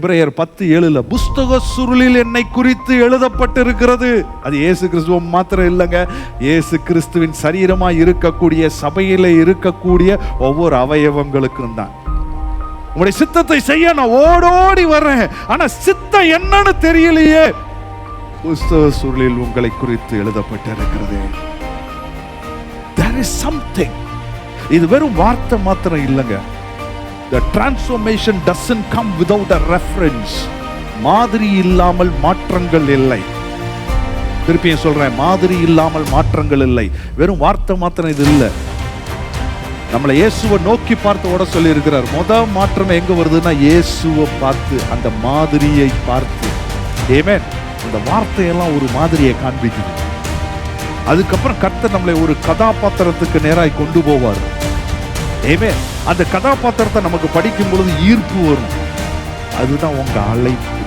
இப்ரேயர் பத்து ஏழுல புஸ்தக சுருளில் என்னை குறித்து எழுதப்பட்டிருக்கிறது. அது இயேசு கிறிஸ்துவம் மாத்திரம் இல்லைங்க. இயேசு கிறிஸ்துவின் சரீரமாக இருக்கக்கூடிய சபையில் இருக்கக்கூடிய ஒவ்வொரு அவயவங்களுக்கும் தான். உங்களுடைய சித்தத்தை செய்ய நான் ஓடோடி வர்றேன். ஆனா சித்தம் என்னன்னு தெரியலையே. புஸ்தக சுருளில் உங்களை குறித்து எழுதப்பட்டிருக்கிறது. There is something. இது வெறும் வார்த்தை மாத்திரம் இல்லைங்க. The transformation doesn't come without a reference மாதிரி இல்லாமல் மாற்றங்கள் இல்லை. திருப்பியும் சொல்றேன் மாதிரி இல்லாமல் மாற்றங்கள் இல்லை. வெறும் வார்த்தை மாத்திரம் இது இல்லை. நம்மளை இயேசுவை நோக்கி பார்த்து ஓட சொல்லியிருக்கிறார். முத மாற்றம் எங்க வருதுன்னா இயேசுவை பார்த்து அந்த மாதிரியை பார்த்து. ஏமேன் அந்த வார்த்தையெல்லாம் ஒரு மாதிரியை காண்பிக்குது. அதுக்கப்புறம் கர்த்தர் நம்மளை ஒரு கதாபாத்திரத்துக்கு நேராக கொண்டு போவார். ஏமே அந்த கதாபாத்திரத்தை நமக்கு படிக்கும் பொழுது ஈர்ப்பு வரும். அதுதான் உங்கள் அழைப்பு.